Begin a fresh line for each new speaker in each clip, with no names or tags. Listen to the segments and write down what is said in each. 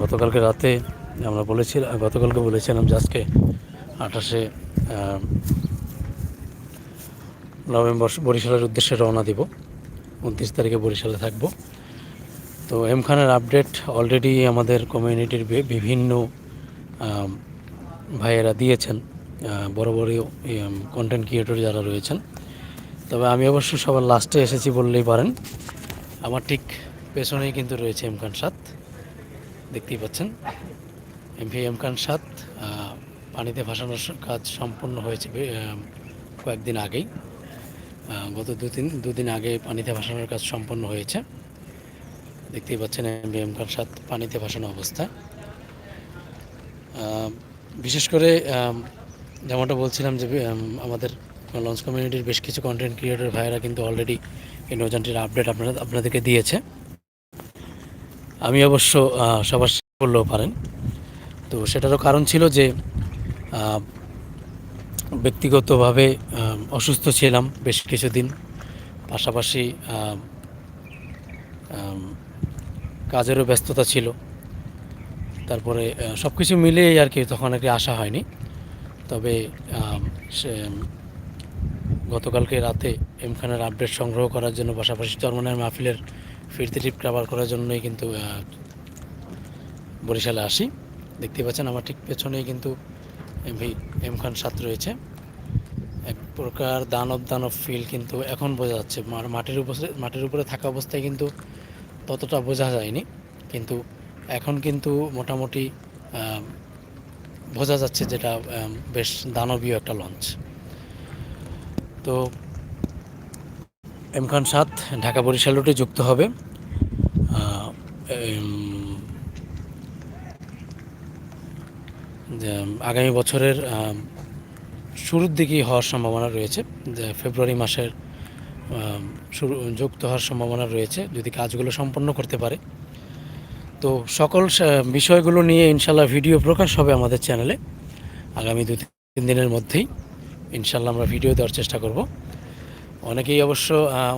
গতকালকে রাতে আমরা বলেছিলাম গতকালকে বলেছিলাম যে আজকে আঠাশে নভেম্বর বরিশালের উদ্দেশ্যে রওনা দিব। উনত্রিশ তারিখে বরিশালে থাকব। তো এম খানের আপডেট অলরেডি আমাদের কমিউনিটির বিভিন্ন ভাইয়েরা দিয়েছেন বড় বড় কন্টেন্ট ক্রিয়েটর যারা রয়েছেন। তবে আমি অবশ্য সবার লাস্টে এসেছি বললেই পারেন, আমার ঠিক পেছনেই কিন্তু রয়েছে এম খান সাত। দেখতেই পাচ্ছেন। এমভি এম খান সাত পানিতে ভাসানোর কাজ সম্পন্ন হয়েছে কয়েকদিন আগেই। গত দুদিন দুদিন আগে পানিতে ভাসানোর কাজ সম্পন্ন হয়েছে। দেখতেই পাচ্ছেন এমভি এম খান সাত পানিতে ভাসানো অবস্থা বিশেষ করে যেমনটা বলছিলাম যে আমাদের লঞ্চ কমিউনিটির বেশ কিছু কন্টেন্ট ক্রিয়েটর ভাইয়েরা কিন্তু অলরেডি এই নৌযানটির আপডেট আপনারা, আপনাদেরকে দিয়েছে। আমি অবশ্য সবার বললেও পারেন। তো সেটারও কারণ ছিল যে ব্যক্তিগতভাবে অসুস্থ ছিলাম বেশ কিছুদিন। পাশাপাশি কাজেরও ব্যস্ততা ছিল। তারপরে সব কিছু মিলিয়েই আর কি তখন আর কি আসা হয়নি। তবে গতকালকে রাতে এমখানের আপডেট সংগ্রহ করার জন্য পাশাপাশি চরমনের মাহফিলের ফিরতি ট্রিপ কাভার করার জন্যই কিন্তু বরিশালে আসি। দেখতে পাচ্ছেন আমার ঠিক পেছনেই কিন্তু এমভি এম খান সাত রয়েছে। এক প্রকার দানব দানব ফিল কিন্তু এখন বোঝা যাচ্ছে। মাটির উপরে মাটির উপরে থাকা অবস্থায় কিন্তু ততটা বোঝা যায়নি। কিন্তু এখন কিন্তু মোটামুটি বোঝা যাচ্ছে যেটা বেশ দানবীয় একটা লঞ্চ তো এম খান সাত, ঢাকা বরিশাল রুটে যুক্ত হবে। আগামী বছরের শুরুর দিকেই হওয়ার সম্ভাবনা রয়েছে। ফেব্রুয়ারি মাসের শুরু, যুক্ত হওয়ার সম্ভাবনা রয়েছে, যদি কাজগুলো সম্পন্ন করতে পারে। তো সকল বিষয়গুলো নিয়ে ইনশাল্লাহ ভিডিও প্রকাশ হবে আমাদের চ্যানেলে। আগামী দু তিন দিনের মধ্যেই ইনশাল্লাহ আমরা ভিডিও দেওয়ার চেষ্টা করব। অনেকেই অবশ্য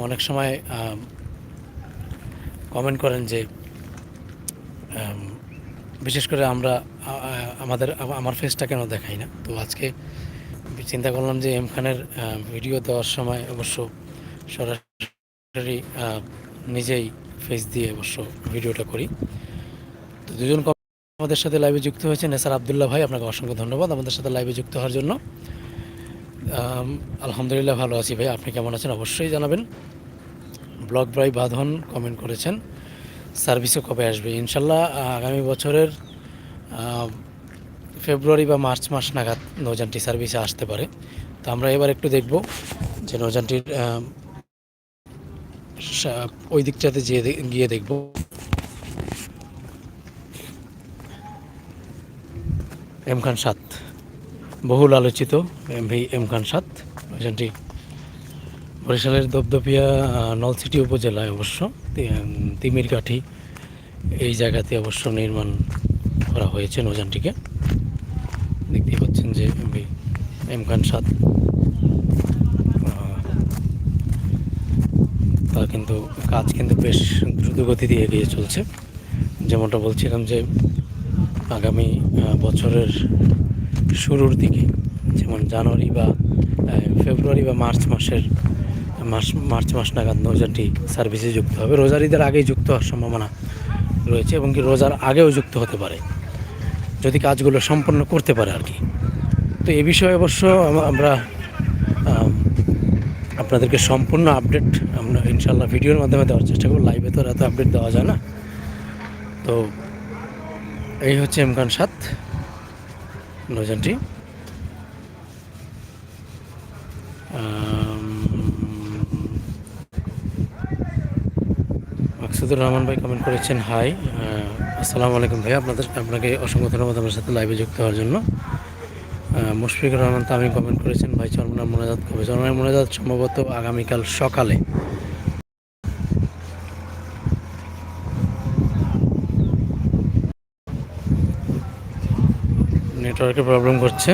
অনেক সময় কমেন্ট করেন যে বিশেষ করে আমরা আমাদের আমার ফেসটা কেন দেখাই না? তো আজকে চিন্তা করলাম যে এম খানের ভিডিও দেওয়ার সময় অবশ্য সরাসরি নিজেই ফেস দিয়ে অবশ্য ভিডিওটা করি। তো দুজন আমাদের সাথে লাইভে যুক্ত হয়েছেন এসার আবদুল্লাহ ভাই, আপনাকে অসংখ্য ধন্যবাদ আমাদের সাথে লাইভে যুক্ত হওয়ার জন্য। আলহামদুলিল্লাহ ভালো আছি ভাই। আপনি কেমন আছেন? অবশ্যই জানাবেন। ব্লগ ব্রাই বাঁধন কমেন্ট করেছেন। সার্ভিসও কবে আসবে? ইনশাল্লাহ, আগামী বছরের ফেব্রুয়ারি বা মার্চ মাস নাগাদ নৌযানটি সার্ভিসে আসতে পারে। তো আমরা এবার একটু দেখব যে সা- ওই দিকটাতে যেয়ে গিয়ে দেখব। এম খান সাত। বহুল আলোচিত এমভি এম খান সাত নৌযানটি বরিশালের দপদপিয়া আহ, নলছিটি উপজেলায় অবশ্য তিমির কাঠি এই জায়গাতে অবশ্য নির্মাণ করা হয়েছে নৌযানটিকে। দেখতেই পাচ্ছেন যে এমভি এম খান সাত তা কিন্তু কাজ কিন্তু বেশ দ্রুত দিয়ে এগিয়ে চলছে। যেমনটা বলছিলাম যে আগামী বছরের শুরুর দিকে, যেমন জানুয়ারি বা ফেব্রুয়ারি বা মার্চ মাসের, মাস, মার্চ মাস নাগাদ নৌযানটি সার্ভিসে যুক্ত হবে। রোজার ঈদের আগেই যুক্ত হওয়ার সম্ভাবনা রয়েছে এবং কি রোজার আগেও যুক্ত হতে পারে, যদি কাজগুলো সম্পন্ন করতে পারে আর কি। তো এ বিষয়ে অবশ্য আমরা আপনাদেরকে সম্পূর্ণ আপডেট আমরা ইনশাল্লাহ ভিডিওর মাধ্যমে দেওয়ার চেষ্টা করব। লাইভে তো এত আপডেট দেওয়া যায় না। তো এই হচ্ছে এমকান সাত। নৌযানটি মাকসুদুর রহমান ভাই কমেন্ট করেছেন হাই আসসালামু আলাইকুম ভাই আপনাদের, আপনাকে অসংখ্য ধন্যবাদ আমার সাথে লাইভে যুক্ত হওয়ার জন্য। মুশফিকুর রহমান তামিম কমেন্ট করেছেন, ভাই চরমনার মোনাজাত কবে চরমনার মোনাজাত সম্ভবত আগামীকাল সকালে। নেটওয়ার্কের প্রবলেম করছে।